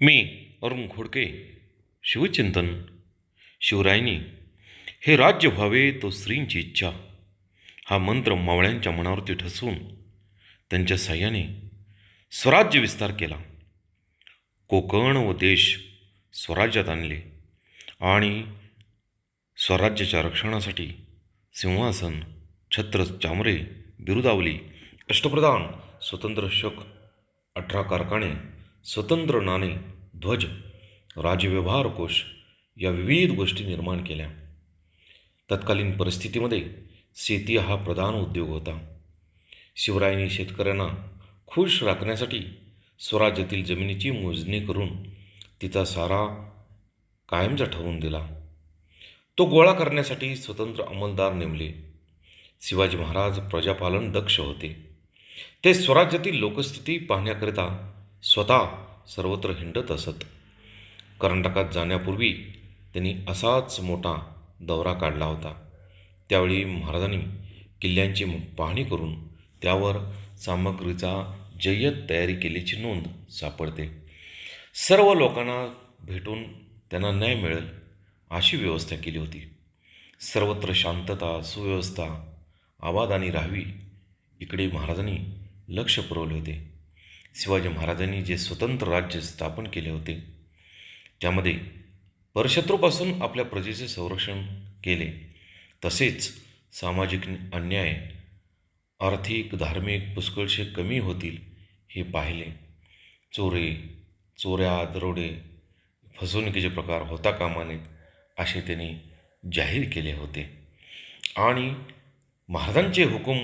मी अरुण खोडके शिवचिंतन शिवरायनी हे राज्य व्हावे तो स्त्रींची इच्छा. हा मंत्र मावळ्यांच्या मनावरती ठसवून त्यांच्या साह्याने स्वराज्य विस्तार केला. कोकण व देश स्वराज्यात आणले आणि स्वराज्याच्या रक्षणासाठी सिंहासन छत्र चामरे बिरुदावली अष्टप्रधान स्वतंत्र शक अठरा कारखाने स्वतंत्र नाणे ध्वज राजव्यवहार कोश या विविध गोष्टी निर्माण केल्या. तत्कालीन परिस्थितीमध्ये शेती हा प्रधान उद्योग होता. शिवरायांनी शेतकऱ्यांना खुश राखण्यासाठी स्वराज्यातील जमिनीची मोजणी करून तिचा सारा कायमचा ठरवून दिला. तो गोळा करण्यासाठी स्वतंत्र अंमलदार नेमले. शिवाजी महाराज प्रजापालन दक्ष होते. ते स्वराज्यातील लोकस्थिती पाहण्याकरिता स्वतः सर्वत्र हिंडत असत. कर्नाटकात जाण्यापूर्वी त्यांनी असाच मोठा दौरा काढला होता. त्यावेळी महाराजांनी किल्ल्यांची पाहणी करून त्यावर सामग्रीचा जय्यत तयारी केल्याची नोंद सापडते. सर्व लोकांना भेटून त्यांना न्याय मिळेल अशी व्यवस्था केली होती. सर्वत्र शांतता सुव्यवस्था आवादानी राहावी इकडे महाराजांनी लक्ष पुरवले होते. शिवाजी महाराजांनी जे स्वतंत्र राज्य स्थापन केले होते त्यामध्ये परशत्रूपासून आपल्या प्रजेचे संरक्षण केले तसेच सामाजिक अन्याय आर्थिक धार्मिक पुष्कळशे कमी होतील हे पाहिले. चोरे चोऱ्या दरोडे फसवणुकीचे प्रकार होता कामा नयेत असे त्यांनी जाहीर केले होते. आणि महाराजांचे हुकूम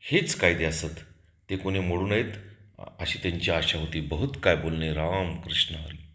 हेच कायदे असत ते कोणी मोडू नयेत अशी त्यांची आशा होती. बहुत काय बोलणे राम कृष्ण हरी.